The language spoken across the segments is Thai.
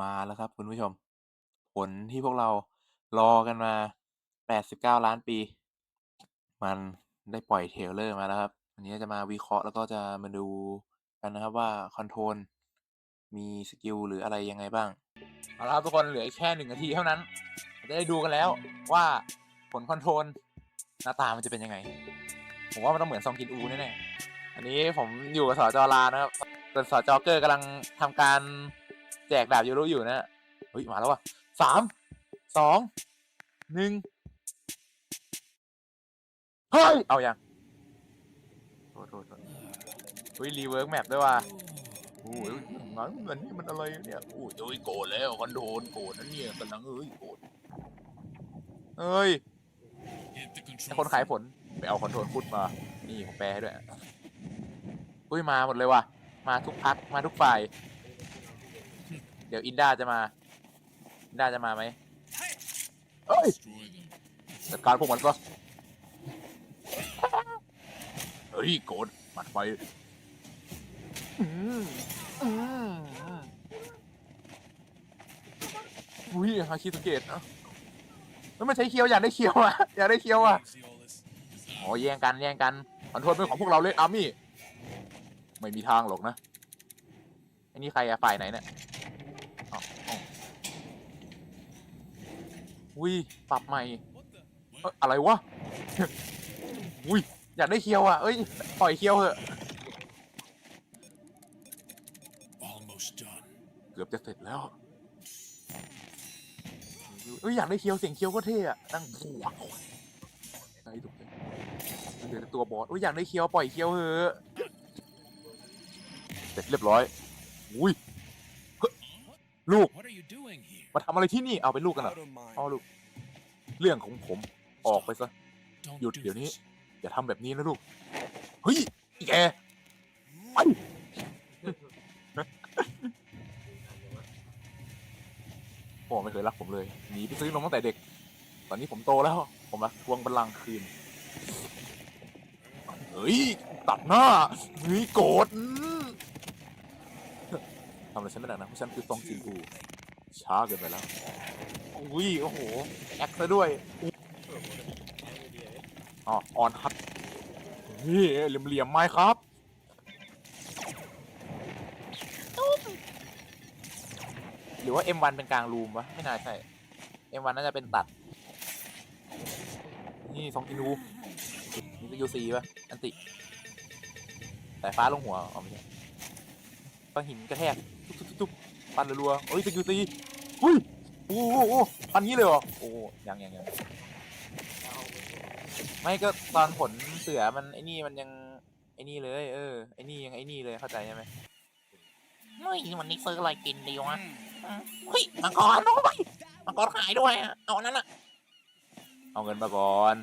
มาแล้วครับคุณผู้ชม ผลที่พวกเรารอกันมา 89 ล้านปี มันได้ปล่อยเทเลอร์มาแล้วครับ วันนี้จะมาวิเคราะห์แล้วก็จะมาดูกันนะครับว่าคอนโทรลมีสกิลหรืออะไรยังไงบ้าง เอาละครับทุกคนเหลืออีกแค่หนึ่งนาทีเท่านั้นจะได้ดูกันแล้วว่าผลคอนโทรลหน้าตามันจะเป็นยังไง ผมว่ามันต้องเหมือนซองกินอูแน่ๆอันนี้ผมอยู่กับสจลานะครับส่วนสจเกอร์กำลังทำการ แจกดาบยูรุอยู่นะเฮ้ยมาแล้วว่ะสามสองหนึ่งเฮ้ย เอายังโทษโทษโทษเฮ้ยรีเวิร์กแมปด้วยว่ะโอ้ยงั้นเหมือนนี่มันอะไรเนี่ยโอ้ยโอ้ยโกรธแล้วคอนโทรลโกรธนะเนี่ยกำลังเอ้ยโกรธเอ้ยคนขายผลไปเอาคอนโทรลฟุตมา นี่ผมแปลให้ด้วย อุ้ยมาหมดเลยว่ะ มาทุกพักมาทุกฝ่าย ดี๋ยวอินด้าจะมาอินด้าจะมาไหมเอ้ยจัดการพวกมันซะเฮ้ยโกดมัดไปอืมอืมอุ้ยฮาคิสเกตนะแล้วมันใช้เคียวอยากได้เคียวอะอยากได้เคียวอะอ๋อแย่งกันแย่งกันคอนโทรลเป็นของพวกเราเลยอาร์มี่ไม่มีทางหรอกนะไอ้นี่ใครอะฝ่ายไหนเนี่ยอ๋ออ๋อ อุ้ยปรับใหม่ What the? เอ้ยอะไรวะ อุ้ยอยากได้เคียวอะเอ้ยปล่อยเคียวเถอะ Almost done. เกือบจะเสร็จแล้วเอ้ยอยากได้เคียวเสียงเคียวก็เท่อะนั่งบวกไอ้ดุเลยเหลือแต่ตัวบอสอุ้ยอยากได้เคียวปล่อยเคียวเถอะเสร็จเรียบร้อย อุ้ยเฮ้ยลูก What are you doing here? มาทำอะไรที่นี่เอาเป็นลูกกันเหรอ Out of mind. เอาลูก เรื่องของผมออกไปซะ Don't หยุด do เดี๋ยวนี้ this. อย่าทำแบบนี้นะลูก เฮ้ยอีแกไปพ่อไม่เคยรักผมเลยหนีไปซื้อนมตั้งแต่เด็ก ตอนนี้ผมโตแล้ว ผมรักทวงบัลลังก์คืนเฮ้ย ตัดหน้าเฮ้ยโกรธอืมทำอะไรฉันไม่ได้นะเพราะฉันคือตองจินอู ช้าเกินไปแล้ว อุ้ยโอ้โห แอคซะด้วยอ๋อออนฮัทนี่เหลี่ยมๆไหมครับหรือว่า M1 เป็นกลางรูมวะ ไม่น่าใช่ M1 น่าจะเป็นตัด นี่สองกินูนี่ก็ยูซีปะอันติแต่ฟ้าลงหัวอ๋อไม่ใช่ก้อนหินกระแทกตุ๊บตุ๊บตุ๊บ ปันรัวๆเฮ้ยสกิลซีหุ้ยโอ้โหโอ้โหปันงี้เลยเหรอโอ้ยังยังยังไม่ก็ตอนผลเสือมันไอ้นี่มันยังไอ้นี่เลย เออไอ้นี่ยังไอ้นี่เลยเข้าใจใช่ไหมเฮ้ยวันนี้ซื้ออะไรกินดีวะเฮ้ยมังกรโอ้ยมังกรขายด้วยอะเอาอันนั้นอะเอาเงินมาก่อน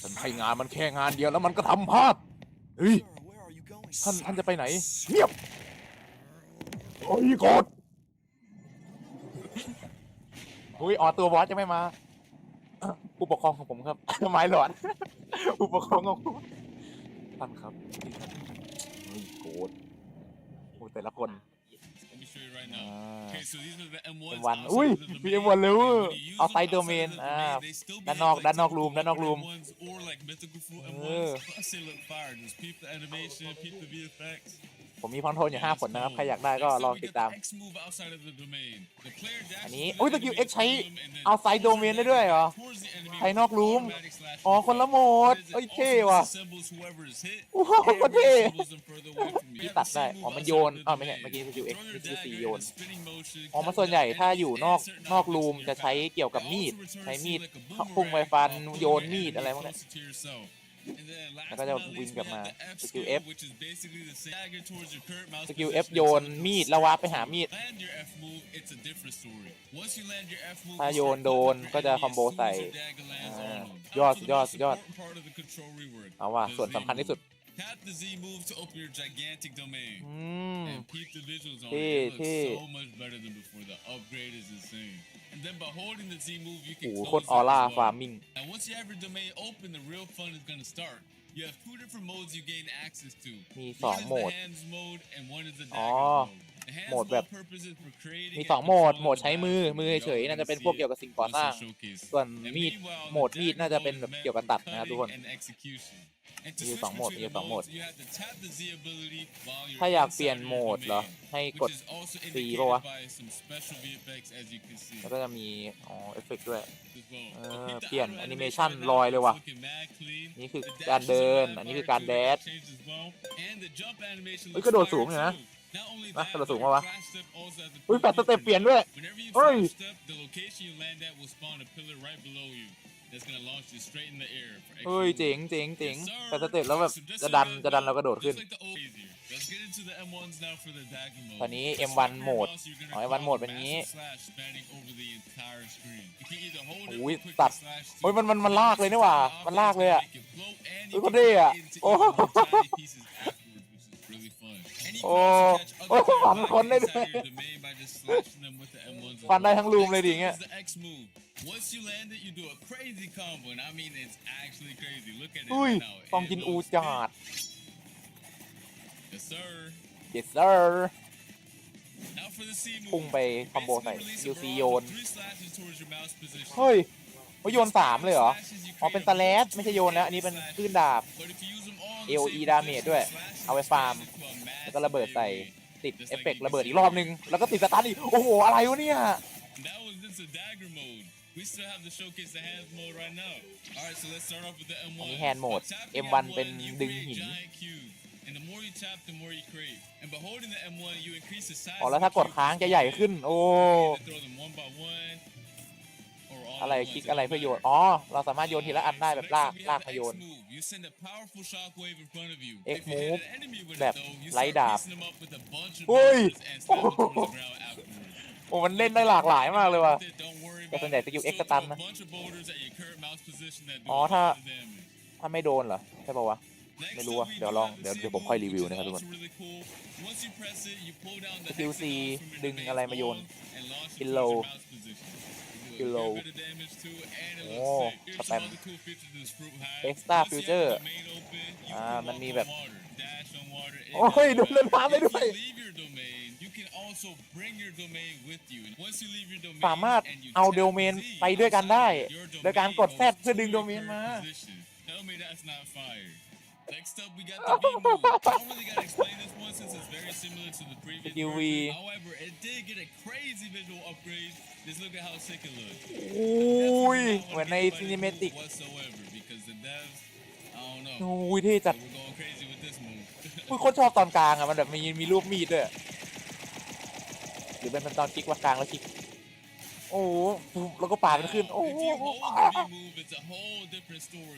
ฉันให้งานมันแค่งานเดียวแล้วมันก็ทำพลาดเฮ้ย Sir, where are you going? ท่านท่านจะไปไหนเงียบโอ้ยกดเฮ้ยอ๋อตัวบอสยังไม่มาผู้ปกครองของผมครับไม้หลอดผู้ปกครองของผมท่านครับนี่ท่านเฮ้ยโกรธโอ้ยแต่ละคน Let me show you right อ่า now. Okay, so these are the M1s. เป็นวัน outside อุ้ย of the มี domain. เอ็มวันเลย And เว้ย when you use เอา them ไซด์โด outside เมน of the อ่า domain, they still ด้าน behave นอก like ด้านนอกรูม typical ด้านนอกรูม M1s or like mythical fruit เออ M1s. I say look fire. Just peep the animation, peep the VFX. ผมมีคอนโทรลอยู่ห้าผลนะครับ ใครอยากได้ก็ Next ล up, อง we ติด get ตาม the X move outside of the domain. The player dashes อันนี้ to the โอ้ยส enemy กิล X next ใช้ to them and then เอาไซด์โดเมนได้ด้วยเหรอ towards the enemy ภายนอกรูม automatic slash อ๋อ คนละโหมด What is it? เอ้ย Also เท่ว่ะ disassembles whoever is hit โอ้โห or โคตรเท่ disassembles them further away from you. ที่ตัดได้ อ๋อ มันโยน อ๋อ ไม่ใช่เมื่อกี้สกิล X Throw นี่ your คือซี dagger โยน in a spinning motion, อ๋อ มัน cut ส่วนใหญ่ down ถ้าอยู่นอก certain นอก objects รูม in จะ your ใช้ path. เกี่ยวกับ It มีด also returns ใช้ to มีด like a พุ่งไป boomerang ฟัน pulling โยน your มีด enemy อะไรพวกเนี้ ย closer to yourself. And then last แล้วก็จะ but not วิ่ง least, กลับ we มา have the F สกิล skill, F which is basically the same dagger towards your current mouse สกิล F position โยน until it มีด goes แล้ววาร์ป south. ไปหามีด Land your F move, it's a different story. Once you land your F move, ถ้า you โยน start โดน cutting ก็จะ your คอมโบ enemy as ใส่ soon as your dagger lands อ่า on them. ยอด Now สุ for ด the ยอด most สุดยอด important part of the control reward, เอาว่า the ส่วน Z สำคัญที่สุด move. Tap the Z move to open your gigantic domain. Mm. And peep the visuals on it. It looks so much better than before. The upgrade is insane. And then by holding the Z move, you can close it as well. And once you have your domain open, the real fun is gonna start. You have two different modes you gain access to. One is the hands mode and one is the dagger mode. โหมดแบบมีสองโหมดโหมดใช้มือมือเฉยน่าจะเป็นพวกเกี่ยวกับสิ่งก่อสร้าง ส่วนมีดโหมดมีดน่าจะเป็นแบบเกี่ยวกับตัดนะครับทุกคน มีสองโหมดมีสองโหมด ถ้าอยากเปลี่ยนโหมดเหรอ ให้กด C ป่าวะ แล้วก็จะมี อ๋อ เอฟเฟกด้วย เออ เปลี่ยนแอนิเมชันลอยเลยวะนี่คือการเดิน อันนี้คือการแดดเฮ้ยกระโดดสูงเลยนะนะกระโดดสูงป่าวะอุ้ยแปดสเต็ปเปลี่ยนด้วยเฮ้ย เฮ้ยเจ๋งเจ๋งเจ๋งแต่สเตตแล้วแบบจะดันจะดันเรากระโดดขึ้น ตอนนี้ M1 โหมดอ๋อ M1 โหมดเป็นงี้อุ้ยตัดโอ้ยมันมันมันลากเลยนี่หว่า มันลากเลยอะเฮ้ยคนได้อะโอ้โอ้โอ้ฝันคนได้ด้วยฝันได้ทั้งลูมเลยดิเงี้ย crazy combo, and I mean it's actually crazy. Look at it อุ้ย right now. ฟอง It กินอู looks จอด good. Yes, sir. yes sir Now for the C move. พุ่งไปคอมโบ Basically ใส่ release a ยูซี barrage โย with น three slashes towards your mouse position. เฮ้ยโอ้ยโยนสามเลยเหรอ Slashes you อ๋อ create เป็นสแลสไม่ใช่โยนแล้ว อันนี้เป็นคลื่นดาบ But if you use them all in the AOE same ดาเมจ position, ด้วย slashes เอาไว้ฟาร์ม into a แล้วก็ระเบิด massive ใส่ AOE ติดเอฟเฟกต์ระเบิดอีกรอบนึง แล้วก็ติดสตาร์ทอีก โอ้โห อะไรวะเนี่ย That was just a dagger mode. We still have to showcase the hands mode right now. Alright, so let's start off with the M1. อันนี้แฮนด์โหมด M1 เป็นดึงหิน giant cube. And the more you tap, the more you crave. And by holding the M1, you increase the size อ๋อ of แล้ว the ถ้ากด cube. ค้างจะใหญ่ขึ้น โอ้ You can throw them one by one or all อะไร at คลิก once. อะไรเพื่อโยน อ๋อ เราสามารถโยนทีละอันได้แบบลาก ลากมาโยน X move แบบไร้ดาบ เฮ้ย โอ้โห โอ้มันเล่นได้หลากหลายมากเลยว่ะ แต่ส่วนใหญ่จะอยู่เอ็กซ์ตันนะ อ๋อถ้าถ้าไม่โดนเหรอ ใช่ป่าวะ ไม่รู้อะเดี๋ยวลองเดี๋ยวเดี๋ยวผมค่อยรีวิวนะครับทุกคนสกิลซีดึงอะไรมาโยนกินโลกินโลโอ้สแตมเอ็กซ์ตาฟิวเจอร์อ่ามันมีแบบ โอ้ยดูเล่นน้ำได้ด้วย สามารถเอาโดเมนไปด้วยกันได้ โดยการกดแซดเพื่อดึงโดเมนมา Next up, we got the beam move. I don't really gotta explain this one since it's very similar to the previous version. However, it did get a crazy visual upgrade. Just look at how sick it looks. Ooh, เหมือนในซีนิเมติก whatsoever because the devs, I don't know. โอ้ยเท่จัด We're going crazy with this move. คุณโคตรชอบตอนกลางอะ มันแบบมีมีรูปมีดด้วย หรือเป็นตอนคลิกว่ากลางแล้วคลิก โอ้โหแล้วก็ป่ามันขึ้น โอ้โห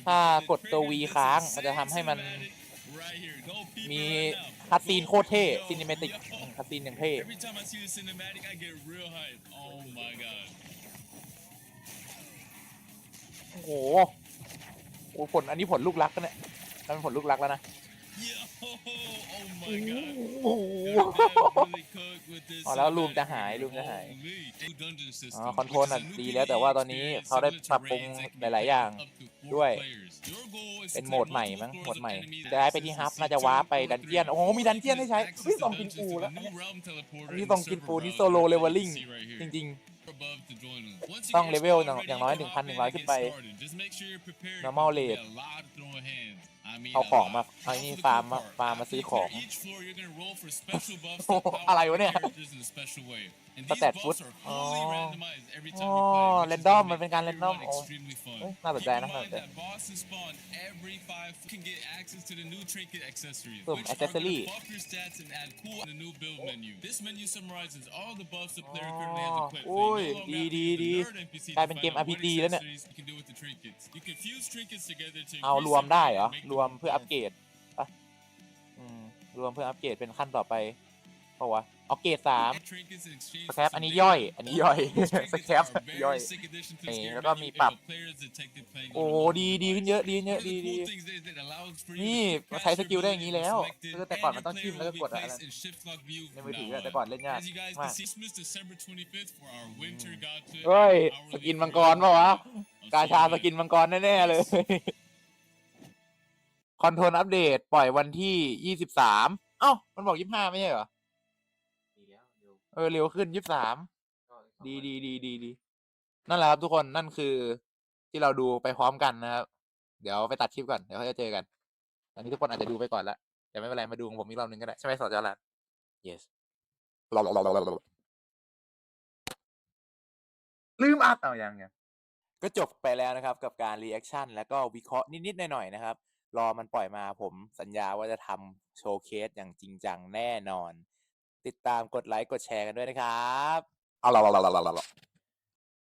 ถ้ากดตัววีค้างมันจะทำให้มันมีคัตซีนโคตรเท่ซินิเมติกคัตซีนอย่างเท่โอ้โหโอ้ผลอันนี้ผลลูกรักกันเนี่ยนั่นเป็นผลลูกรักแล้วนะ โอ้อแล้วลูมจะหายลูมจะหายอ๋อคอนโทรลดีแล้วแต่ว่าตอนนี้เขาได้ปรับปรุงหลาย ๆ อย่างด้วย เป็นโหมดใหม่มั้งโหมดใหม่จะย้ไปที่ฮับน่าจะว้าไปดันเจียน โอ้โห มีดันเจียนให้ใช้พี่ส่งกินปูแล้วนี่ส่งกินปูนี่โซโลเลเวลลิ่งจริง ๆต้องเลเวลอย่างน้อยร้อยขึ้นไป normal rate เอาของมาเอานี่ฟาร์มมาฟาร์มมาซื้อของ อะไรวะเนี่ยสแตทฟุตอ๋อเรนดอม มันเป็นการเรนดอมโอ้น่าสนใจนะน่าสนใจสุ่มแอคเซสซอรี่อุ้ยดีดีดีกลายเป็นเกม RPG แล้วเนี่ย เอารวมได้เหรอ รวมวมเพื่ออัปเกรดปะอืมรวมเพื่ออัปเกรดเป็นขั้นต่อไปเพราะว่าออาเกรดสามสแครปอันนี้ย่อย อันนี้ย่อยสแครปย่อยนี่แล้วก็มีปรับ โอ้ดีดีขึ้นเยอะดีเยอะดีดีนี่มาใช้สกิลได้อย่างนี้แล้วคืแต่ก่อนมันต้องชิมแล้วก็กดอะไรในมือถือแต่ก่อนเล่นยากมากเฮ้ยสกินมังกรป่าวะกาชาสกินมังกรแน่ๆเลย คอนโทรลอัปเดตปล่อยวันที่ยี่สิบสามเอ้า มันบอกยี่ห้าไม่ใช่เหรอ ดีแล้วเร็วเออ เร็วขึ้นยี่สามก็อีกสองดีวันดีดีดีดีนั่นแหละครับทุกคนนั่นคือที่เราดูไปพร้อมกันนะครับ เดี๋ยวไปตัดคลิปก่อน เดี๋ยวเขาจะเจอกันตอนนี้ทุกคนอาจจะดูไปก่อนละแต่ไม่เป็นไรมาดูของผมอีกรอบนึงก็ได้ ใช่ไหมสอจารัน yes ลืมอัดเอายังไงก็จบไปแล้วนะครับ กับการรีแอคชั่นแล้วก็วิเคราะห์นิด ๆ หน่อย ๆ นะครับ รอมันปล่อยมาผมสัญญาว่าจะทำโชว์เคสอย่างจริงจังแน่นอน ติดตามกดไลค์กดแชร์กันด้วยนะครับ เอาละ